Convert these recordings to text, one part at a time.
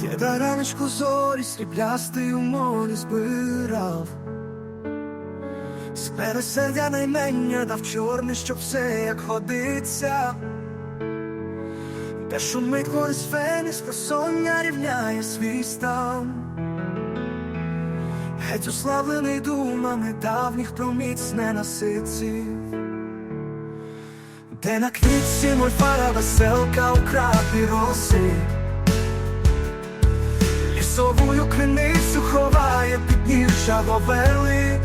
Та раночку зорі сріблястий у морі збирав. З пересердя наймення дав чорне, щоб все як годиться. Де шумить користь феніс, просоння рівняє свій стан. Геть уславлений думами давніх проміць ненаситців. Де на квітці мольфара веселка у краплі Лісовую криницю ховає підніжжя вовели.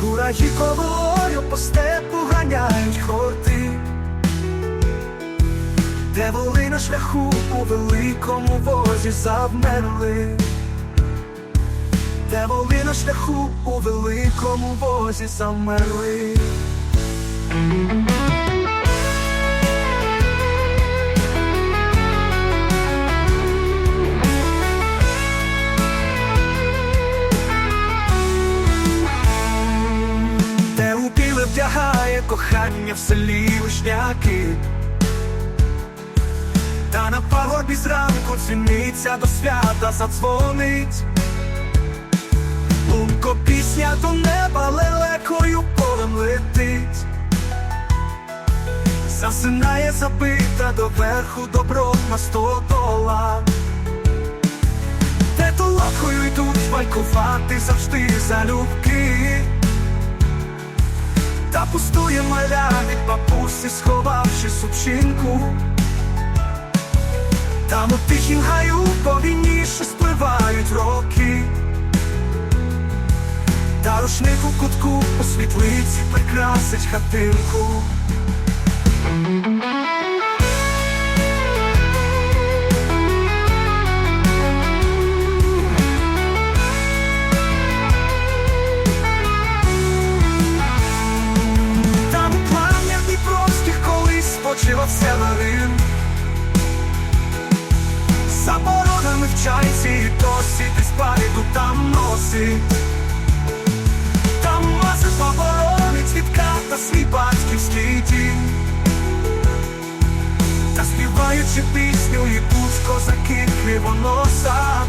Кураї ковою по степу ганяють хорти. Де воли на шляху у великому возі завмерли. Де воли на шляху у великому возі завмерли кохання в селі вишняки. Та на пагорбі зранку дзвіниця до свята задзвонить. Лунко пісня до неба лелекою полем летить. Засинає забита доверху добротна стодола. Де толокою йдуть валькувати завжди залюбки Та пустує маля від бабусі, сховавши супчинку, Там у тихім гаю повільніше спливають роки. Та рушник у кутку у світлиці прикрасить хатинку Северин За бородами в чайці і досі десь паріду там носить Там маси поборонить від ката свій батьківський дім. Та співаючи пісню і пусть козаки кривоноса.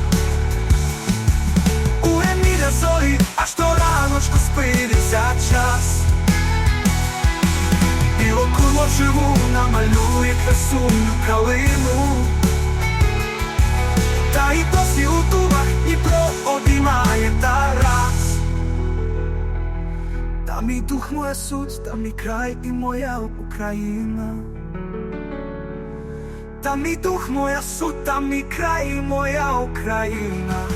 У Еміля зорі аж Білокурло живу намалює красуню калину. Та і досі у дубах Дніпро обіймає Тарас. Там мій дух, моя суть, там мій край і моя Україна. Там мій дух, моя суть, там мій край і моя Україна